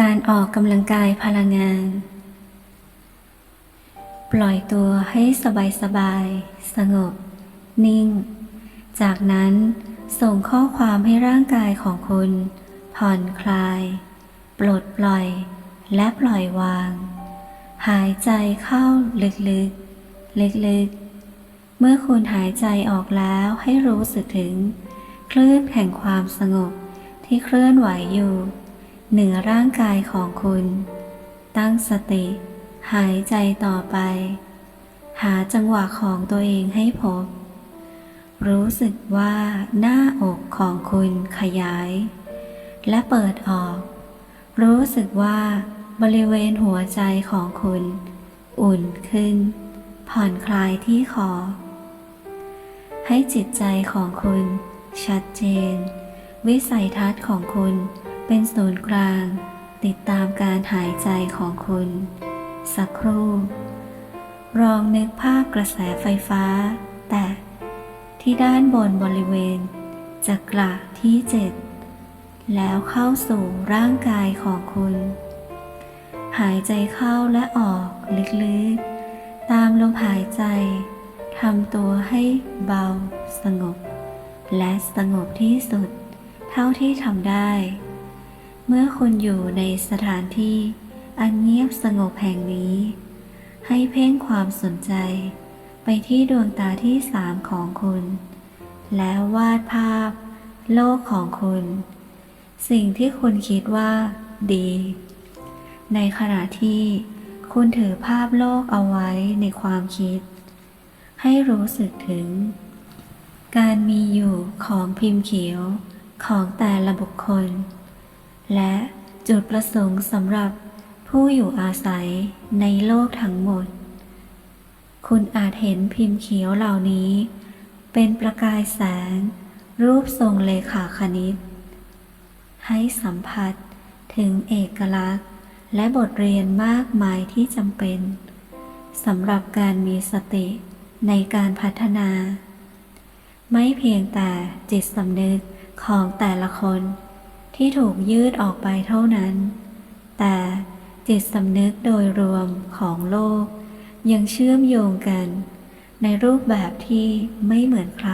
การออกกำลังกายพลังงาน ปล่อยตัวให้สบายสบายๆสงบ นิ่ง จากนั้นส่งข้อความให้ร่างกายของคุณ ผ่อนคลาย ปลดปล่อย และปล่อยวาง หายใจเข้าลึกๆ ลึกๆ เมื่อคุณหายใจออกแล้วให้รู้สึกถึง คลื่นแห่งความสงบที่เคลื่อนไหวอยู่ เหนือร่างกายของคุณ ตั้งสติ หายใจต่อไป หาจังหวะของตัวเองให้พบ รู้สึกว่าหน้าอกของคุณขยาย และเปิดออก รู้สึกว่าบริเวณหัวใจของคุณ อุ่นขึ้น ผ่อนคลายที่คอ ให้จิตใจของคุณ ชัดเจน วิสัยทัศน์ของคุณ เป็นศูนย์กลาง ติดตามการหายใจของคุณ สักครู่ลองนึกภาพกระแสไฟฟ้า แตะที่ด้านบนบริเวณจักระที่เจ็ดแล้วเข้าสู่ร่างกายของคุณ หายใจเข้าและออกลึกๆ ตามลมหายใจทำตัวให้เบาสงบ และสงบที่สุด เท่าที่ทำได้ เมื่อคุณอยู่ในสถานที่อันเงียบสงบแห่งนี้ ให้เพ่งความสนใจ ไปที่ดวงตาที่สามของคุณ แล้ววาดภาพ โลกของคุณ สิ่งที่คุณคิดว่า ดี ในขณะที่คุณถือภาพโลกเอาไว้ในความคิด ให้รู้สึกถึง การมีอยู่ของพิมพ์เขียวของแต่ละบุคคล และจุดประสงค์สำหรับผู้อยู่อาศัยในโลกทั้งหมด คุณอาจเห็นพิมพ์เขียวเหล่านี้ เป็นประกายแสง รูปทรงเลขาคณิต ให้สัมผัสถึงเอกลักษณ์ และบทเรียนมากมายที่จำเป็นสำหรับการมีสติในการพัฒนา ไม่เพียงแต่จิตสำนึกของแต่ละคน ที่ถูกยืดออกไปเท่านั้น แต่จิตสำนึกโดยรวมของโลก ยังเชื่อมโยงกัน ในรูปแบบที่ไม่เหมือนใคร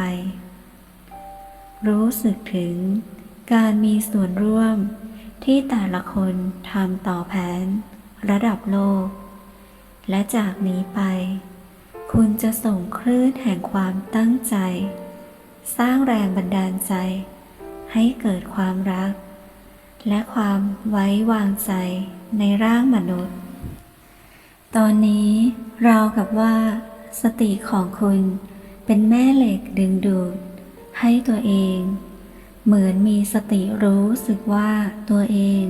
รู้สึกถึงการมีส่วนร่วมที่แต่ละคนทำต่อแผน ระดับโลก และจากนี้ไป คุณจะส่งคลื่นแห่งความตั้งใจ สร้างแรงบันดาลใจ ให้เกิดความรัก และความไว้วางใจในร่างมนุษย์ ตอนนี้ราวกับว่า สติของคุณเป็นแม่เหล็กดึงดูด ให้ตัวเอง เหมือนมีสติรู้สึกว่าตัวเอง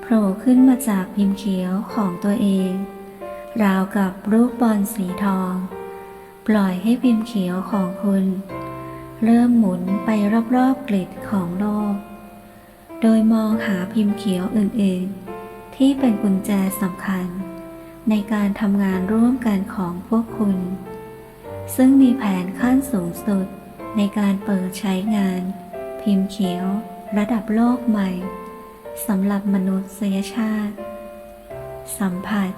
โผล่ขึ้นมาจากพิมพ์เขียวของตัวเอง ราวกับรูปบอลสีทอง ปล่อยให้พิมพ์เขียวของคุณ เริ่มหมุนไปรอบๆกลิดของโลก โดยมองหาพิมพ์เขียวอื่นๆ ที่เป็นกุญแจสำคัญ ในการทำงานร่วมกันของพวกคุณ ซึ่งมีแผนขั้นสูงสุดในการเปิดใช้งาน พิมพ์เขียวระดับโลกใหม่สำหรับมนุษยชาติ สัมผัส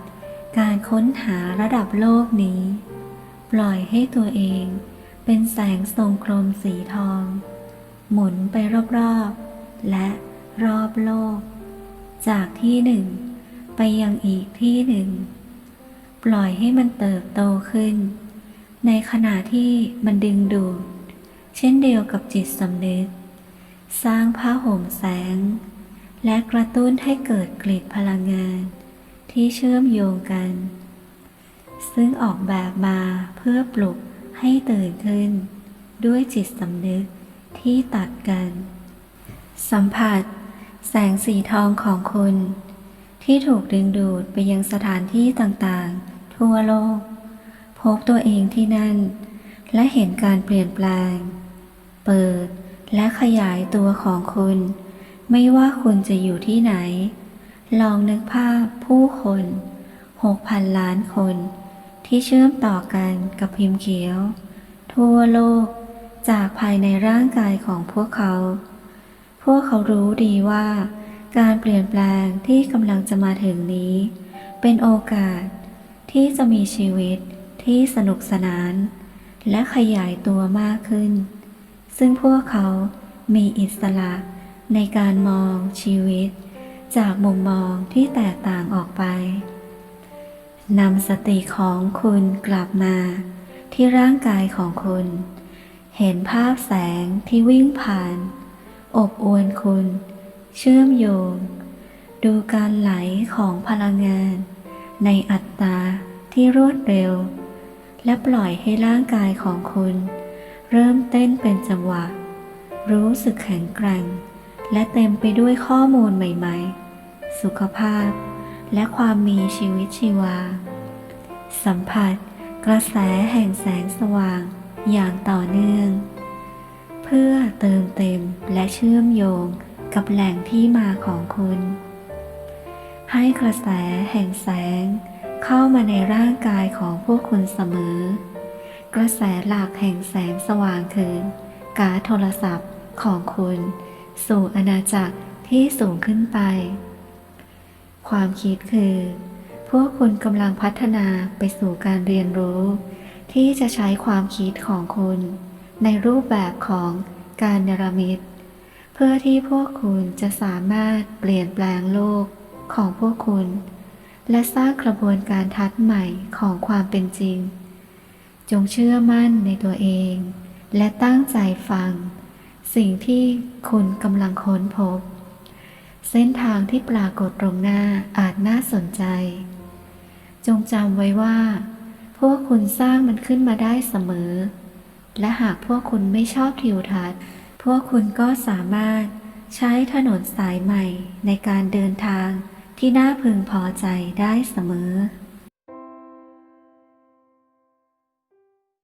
การค้นหาระดับโลกนี้ ปล่อยให้ตัวเองเป็นแสงทรงกลมสีทอง หมุนไปรอบๆ และ รอบโลก จากที่หนึ่ง ไปยังอีกที่หนึ่ง ปล่อยให้มันเติบโตขึ้น ในขณะที่มันดึงดูด เช่นเดียวกับจิตสำนึก สร้างผ้าห่มแสง และกระตุ้นให้เกิดกลิดพลังงาน ที่เชื่อมโยงกัน ซึ่งออกแบบมาเพื่อปลุกให้ตื่นขึ้น ด้วยจิตสำนึกที่ตัดกัน สัมผัส แสงสีทองของคุณ ที่ถูกดึงดูดไปยังสถานที่ต่างๆ ทั่วโลก พบตัวเองที่นั่น และเห็นการเปลี่ยนแปลง เปิดและขยายตัวของคุณ ไม่ว่าคุณจะอยู่ที่ไหน ลองนึกภาพผู้คนหกพันล้านคน ที่เชื่อมต่อกันกับพิมพ์เขียว ทั่วโลกจากภายในร่างกายของพวกเขา พวกเขารู้ดีว่า การเปลี่ยนแปลงที่กำลังจะมาถึงนี้ เป็นโอกาสที่จะมีชีวิตที่สนุกสนาน และขยายตัวมากขึ้น ซึ่งพวกเขามีอิสระในการมองชีวิต จากมุมมองที่แตกต่างออกไปนำสติของคุณกลับมา ที่ร่างกายของคุณ เห็นภาพแสงที่วิ่งผ่าน อบอวลคุณ เชื่อมโยง ดูการไหลของพลังงาน ในอัตราที่รวดเร็ว และปล่อยให้ร่างกายของคุณ เริ่มเต้นเป็นจังหวะ รู้สึกแข็งแกร่ง และเต็มไปด้วยข้อมูลใหม่ๆ สุขภาพ และความมีชีวิตชีวา สัมผัสกระแสแห่งแสงสว่างอย่างต่อเนื่อง พื่อเติมเต็มและเชื่อมโยงกับแหล่งที่มาของคุณ ให้กระแสแห่งแสง เข้ามาในร่างกายของพวกคุณเสมอ กระแสหลักแห่งแสงสว่างคือการโทรศัพท์ของคุณ สู่อาณาจักรที่สูงขึ้นไป ความคิดคือ พวกคุณกำลังพัฒนาไปสู่การเรียนรู้ ที่จะใช้ความคิดของคุณ ในรูปแบบของการเนรมิต เพื่อที่พวกคุณจะสามารถเปลี่ยนแปลงโลกของพวกคุณ และสร้างกระบวนการทัศน์ใหม่ของความเป็นจริง จงเชื่อมั่นในตัวเอง และตั้งใจฟัง สิ่งที่คุณกำลังค้นพบ เส้นทางที่ปรากฏตรงหน้าอาจน่าสนใจ จงจำไว้ว่า พวกคุณสร้างมันขึ้นมาได้เสมอ และหากพวกคุณไม่ชอบทิวทัศน์ พวกคุณก็สามารถใช้ถนนสายใหม่ในการเดินทางที่น่าพึงพอใจได้เสมอ